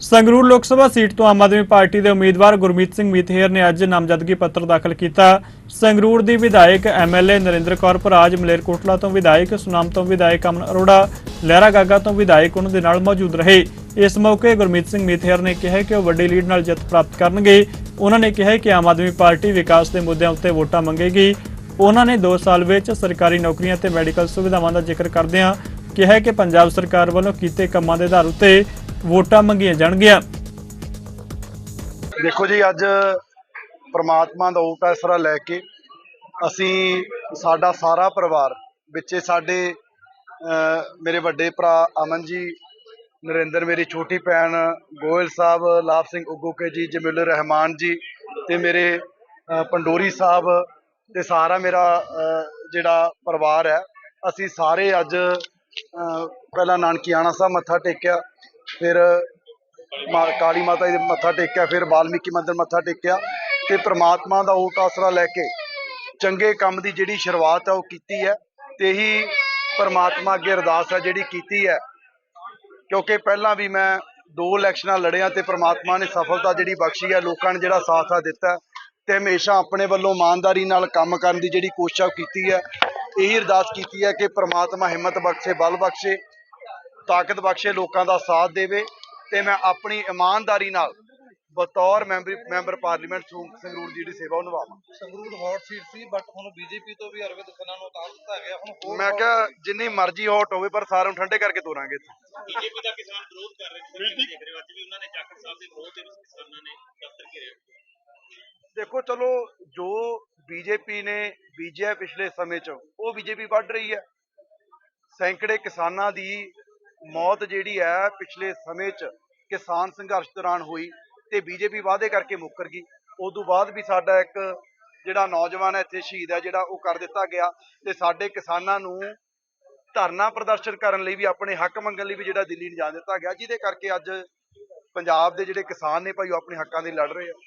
ਸੰਗਰੂਰ ਲੋਕ ਸਭਾ ਸੀਟ ਤੋਂ ਆਮ ਆਦਮੀ ਪਾਰਟੀ ਦੇ ਉਮੀਦਵਾਰ ਗੁਰਮੀਤ ਸਿੰਘ ਮੀਤਹੇਰ ਨੇ ਅੱਜ ਨਾਮਜ਼ਦਗੀ ਪੱਤਰ ਦਾਖਲ ਕੀਤਾ। ਸੰਗਰੂਰ ਦੀ ਵਿਧਾਇਕ ਐਮਐਲਏ ਨਰਿੰਦਰ ਕੌਰ ਭਰਾਜ, ਮਲੇਰਕੋਟਲਾ ਤੋਂ ਵਿਧਾਇਕ ਸੁਨਾਮ ਤੋਂ ਵਿਧਾਇਕ ਅਮਨ ਅਰੋੜਾ, ਲਹਿਰਾ ਗਾਗਾ ਤੋਂ ਵਿਧਾਇਕ ਉਹਨਾਂ ਦੇ ਨਾਲ ਮੌਜੂਦ ਰਹੇ। ਇਸ ਮੌਕੇ ਗੁਰਮੀਤ ਸਿੰਘ ਮੀਤਹੇਰ ਨੇ ਕਿਹਾ ਕਿ ਉਹ ਵੱਡੀ ਲੀਡ ਨਾਲ ਜਿੱਤ ਪ੍ਰਾਪਤ ਕਰਨਗੇ। ਉਹਨਾਂ ਨੇ ਕਿਹਾ ਕਿ ਆਮ ਆਦਮੀ ਪਾਰਟੀ ਵਿਕਾਸ ਦੇ ਮੁੱਦਿਆਂ ਉੱਤੇ ਵੋਟਾਂ ਮੰਗੇਗੀ। ਉਹਨਾਂ ਨੇ 2 ਸਾਲ ਵਿੱਚ ਸਰਕਾਰੀ ਨੌਕਰੀਆਂ ਤੇ ਮੈਡੀਕਲ ਸੁਵਿਧਾਵਾਂ ਦਾ ਜ਼ਿਕਰ ਕਰਦਿਆਂ ਕਿਹਾ ਕਿ ਪੰਜਾਬ ਸਰਕਾਰ ਵੱਲੋਂ ਕੀਤੇ ਕੰਮਾਂ ਦੇ ਆਧਾਰ ਉੱਤੇ ਵੋਟਾਂ ਮੰਗੀਆਂ ਜਾਣਗੀਆਂ। ਦੇਖੋ ਜੀ ਅੱਜ ਪ੍ਰਮਾਤਮਾ ਦਾ ਓਟ ਆਸਰਾ ਲੈ ਕੇ ਅਸੀਂ ਸਾਡਾ ਸਾਰਾ ਪਰਿਵਾਰ ਵਿੱਚੇ ਸਾਡੇ ਮੇਰੇ ਵੱਡੇ ਭਰਾ ਅਮਨ ਜੀ ਨਰਿੰਦਰ ਮੇਰੀ ਛੋਟੀ ਭੈਣ ਗੋਇਲ ਸਾਹਿਬ ਲਾਭ ਸਿੰਘ ਉਗੋਕੇ ਜੀ ਜਮੀਲ ਰਹਿਮਾਨ ਜੀ ਤੇ ਮੇਰੇ ਪੰਡੋਰੀ ਸਾਹਿਬ ਤੇ ਸਾਰਾ ਮੇਰਾ ਜਿਹੜਾ ਪਰਿਵਾਰ ਹੈ ਅਸੀਂ ਸਾਰੇ ਅੱਜ ਅਹ, ਪਹਿਲਾਂ ਨਾਨਕੀਆਣਾ ਸਾਹਿਬ ਮੱਥਾ ਟੇਕਿਆ। ਫਿਰ ਮਾ- ਕਾਲੀ ਮਾਤਾ ਦੇ ਮੱਥਾ ਟੇਕਿਆ, ਫਿਰ ਵਾਲਮੀਕੀ ਮੰਦਿਰ ਮੱਥਾ ਟੇਕਿਆ ਤੇ ਪ੍ਰਮਾਤਮਾ ਦਾ ਉਹ ਆਸਰਾ ਲੈ ਕੇ ਚੰਗੇ ਕੰਮ ਦੀ ਜਿਹੜੀ ਸ਼ੁਰੂਆਤ ਹੈ ਉਹ ਕੀਤੀ ਹੈ ਤੇ ਹੀ ਪਰਮਾਤਮਾ ਅੱਗੇ ਅਰਦਾਸ ਹੈ ਜਿਹੜੀ ਕੀਤੀ ਹੈ। ਕਿਉਂਕਿ ਪਹਿਲਾਂ ਵੀ ਮੈਂ ਦੋ ਇਲੈਕਸ਼ਨਾਂ ਲੜਿਆ ਤੇ ਪ੍ਰਮਾਤਮਾ ਨੇ ਸਫਲਤਾ ਜਿਹੜੀ ਬਖਸ਼ੀ ਹੈ, ਲੋਕਾਂ ਨੇ ਜਿਹੜਾ ਸਾਥ ਆ ਦਿੱਤਾ ਹੈ ਤੇ ਹਮੇਸ਼ਾ ਆਪਣੇ ਵੱਲੋਂ ਇਮਾਨਦਾਰੀ ਨਾਲ ਕੰਮ ਕਰਨ ਦੀ ਜਿਹੜੀ ਕੋਸ਼ਿਸ਼ ਆ ਉਹ ਕੀਤੀ ਹੈ। ਇਹੀ ਅਰਦਾਸ ਕੀਤੀ ਹੈ ਕਿ ਪ੍ਰਮਾਤਮਾ ਹਿੰਮਤ ਬਖਸ਼ੇ, ਬਲ ਬਖਸ਼ੇ ਤਾਕਤ ਬਖਸ਼ੇ ਲੋਕਾਂ ਦਾ ਸਾਥ ਦੇਵੇ ਤੇ ਮੈਂ ਆਪਣੀ ਇਮਾਨਦਾਰੀ ਨਾਲ ਬਤੌਰ ਮੈਂਬਰ ਮੈਂਬਰ ਪਾਰਲੀਮੈਂਟ ਸੰ- ਸੰਗਰੂਰ ਦੀ ਜਿਹੜੀ ਸੇਵਾ ਉਹ ਨਿਭਾਵਾਂ। ਸੰਗਰੂਰ ਹੌਟ ਸੀਟ ਸੀ ਬਟ ਹੁਣ ਬੀਜੇਪੀ ਤੋਂ ਵੀ ਅਰਵਿੰਦ ਖੰਨਾ ਨੂੰ ਉਤਾਰ ਦਿੱਤਾ ਗਿਆ। ਹੁਣ ਹੋਰ ਮੈਂ ਕਿਹਾ ਜਿੰਨੀ ਮਰਜ਼ੀ ਹੌਟ ਹੋਵੇ ਪਰ ਸਾਰਿਆਂ ਨੂੰ ਠੰਡੇ ਕਰਕੇ ਤੋਰਾਂਗੇ ਇੱਥੋਂ। ਬੀਜੇਪੀ ਦਾ ਕਿਸਾਨ ਵਿਰੋਧ ਕਰ ਰਹੇ ਤੁਸੀਂ ਦੇਖ ਰਹੇ ਹੋ ਅੱਜ ਵੀ ਉਹਨਾਂ ਨੇ ਜਾਖੜ ਸਾਹਿਬ ਦੇ ਵਿਰੋਧ ਦੇ ਵਿੱਚ ਕਿਸਾਨਾਂ ਨੇ ਦਫ਼ਤਰ ਘੇਰਿਆ ਦੇਖੋ ਚਲੋ ਜੋ ਬੀਜੇਪੀ ਨੇ ਬੀਜਿਆ ਪਿਛਲੇ ਸਮੇਂ 'ਚ ਉਹ ਬੀਜੇਪੀ ਵੱਢ ਰਹੀ ਹੈ। ਸੈਂਕੜੇ ਕਿਸਾਨਾਂ ਦੀ ਮੌਤ ਜਿਹੜੀ ਹੈ ਪਿਛਲੇ ਸਮੇਂ 'ਚ ਕਿਸਾਨ ਸੰਘਰਸ਼ ਦੌਰਾਨ ਹੋਈ ਤੇ ਬੀਜੇਪੀ ਵਾਅਦੇ ਕਰਕੇ ਮੁੱਕਰ ਗਈ। ਉਦੋਂ ਬਾਅਦ ਵੀ ਸਾਡਾ ਇੱਕ ਜਿਹੜਾ ਨੌਜਵਾਨ ਹੈ ਇੱਥੇ ਸ਼ਹੀਦ ਹੈ ਜਿਹੜਾ ਉਹ ਕਰ ਦਿੱਤਾ ਗਿਆ ਤੇ ਸਾਡੇ ਕਿਸਾਨਾਂ ਨੂੰ ਧਰਨਾ ਪ੍ਰਦਰਸ਼ਨ ਕਰਨ ਲਈ ਵੀ, ਆਪਣੇ ਹੱਕ ਮੰਗਣ ਲਈ ਵੀ ਜਿਹੜਾ ਦਿੱਲੀ ਨਹੀਂ ਜਾਣ ਦਿੱਤਾ ਗਿਆ, ਜਿਹਦੇ ਕਰਕੇ ਅੱਜ ਪੰਜਾਬ ਦੇ ਜਿਹੜੇ ਕਿਸਾਨ ਨੇ ਭਾਈ, ਉਹ ਆਪਣੇ ਹੱਕਾਂ ਦੇ ਲੜ ਰਹੇ ਆ।